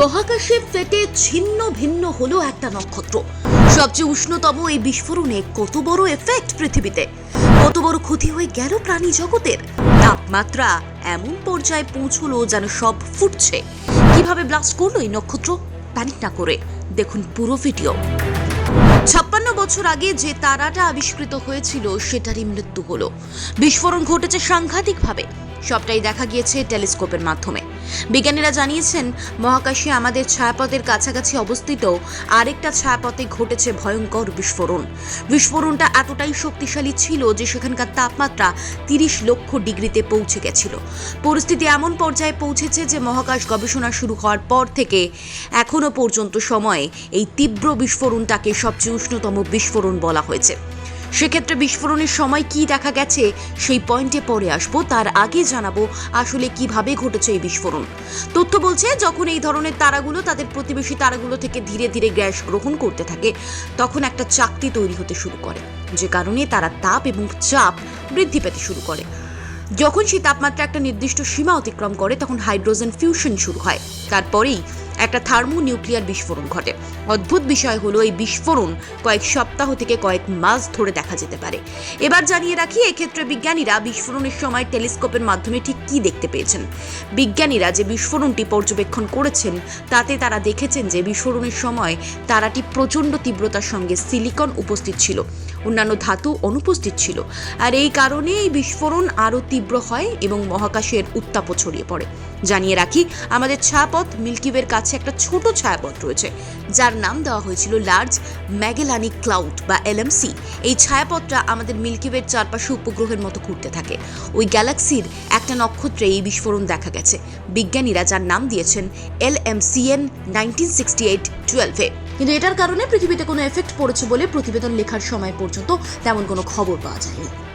মহাকাশে ফেটে ছিন্ন ভিন্ন হলো একটা নক্ষত্র। সবচেয়ে উষ্ণতম এই বিস্ফোরণে কত বড় এফেক্ট পৃথিবীতে? কত বড় ক্ষতি হয়ে গেল প্রাণী জগতের? তাপমাত্রা এমন পর্যায়ে পৌঁছলো যেন সব ফুটছে। কীভাবে ব্লাস্ট করল এই নক্ষত্র? প্যানিক না করে দেখুন পুরো ভিডিও ছাপ্পান্ন বছর আগে যে তারাটা আবিষ্কৃত হয়েছিল, সেটারই মৃত্যু হলো। বিস্ফোরণ ঘটেছে সাংঘাতিকভাবে। সবটাই দেখা গিয়েছে টেলিস্কোপের মাধ্যমে। বিজ্ঞানীরা জানিয়েছেন, মহাকাশে আমাদের ছায়াপথের কাছাকাছি অবস্থিত আরেকটা ছায়াপথে ঘটেছে ভয়ঙ্কর বিস্ফোরণ। বিস্ফোরণটা এতটাই শক্তিশালী ছিল যে সেখানকার তাপমাত্রা তিরিশ লক্ষ ডিগ্রিতে পৌঁছে গেছিল। পরিস্থিতি এমন পর্যায়ে পৌঁছেছে যে মহাকাশ গবেষণা শুরু হওয়ার পর থেকে এখনও পর্যন্ত সময়ে এই তীব্র বিস্ফোরণটাকে সবচেয়ে উষ্ণতম বিস্ফোরণ বলা হয়েছে। সেক্ষেত্রে বিস্ফোরণের সময় কি দেখা গেছে? সেই পয়েন্টে পরে আসব। তার আগে জানাব আসলে কীভাবে ঘটেছে এই বিস্ফোরণ। তথ্য বলছে, যখন এই ধরনের তারাগুলো তাদের প্রতিবেশী তারাগুলো থেকে ধীরে ধীরে গ্যাস গ্রহণ করতে থাকে, তখন একটা চাকতি তৈরি হতে শুরু করে, যে কারণে তারা তাপ এবং চাপ বৃদ্ধি পেতে শুরু করে। যখন সেই তাপমাত্রা একটা নির্দিষ্ট সীমা অতিক্রম করে, তখন হাইড্রোজেন ফিউশন শুরু হয়। তারপরেই একটা থার্মো নিউক্লিয়ার বিস্ফোরণ ঘটে। অদ্ভুত বিষয় হলো এই বিস্ফোরণ কয়েক সপ্তাহ থেকে কয়েক মাস ধরে দেখা যেতে পারে। এবার জানিয়ে রাখি, এক্ষেত্রে বিজ্ঞানীরা বিস্ফোরণের সময় টেলিস্কোপের মাধ্যমে ঠিক কী দেখতে পেয়েছেন? বিজ্ঞানীরা যে বিস্ফোরণটি পর্যবেক্ষণ করেছেন, তাতে তারা দেখেছেন যে বিস্ফোরণের সময় তারাটি প্রচণ্ড তীব্রতার সঙ্গে সিলিকন উপস্থিত ছিল। অন্যান্য ধাতু অনুপস্থিত ছিল। আর এই কারণে এই বিস্ফোরণ আরও তীব্র হয় এবং মহাকাশের উত্তাপও ছড়িয়ে পড়ে। জানিয়ে রাখি, আমাদের ছায়াপথ মিল্কিওয়ের কাছে একটা ছোট ছায়াপথ রয়েছে, যার নাম দেওয়া হয়েছিল লার্জ ম্যাগেলানিক ক্লাউড বা এলএমসি। এই ছায়াপথটা আমাদের মিল্কিওয়ের চারপাশে উপগ্রহের মতো ঘুরতে থাকে। ওই গ্যালাক্সির একটা নক্ষত্রে এই বিস্ফোরণ দেখা গেছে। বিজ্ঞানীরা যার নাম দিয়েছেন L M C N nineteen sixty eight টুয়েলভে। কিন্তু এটার কারণে পৃথিবীতে কোনো এফেক্ট পড়েছে বলে প্রতিবেদন লেখার সময় পর্যন্ত তেমন কোনো খবর পাওয়া যায়নি।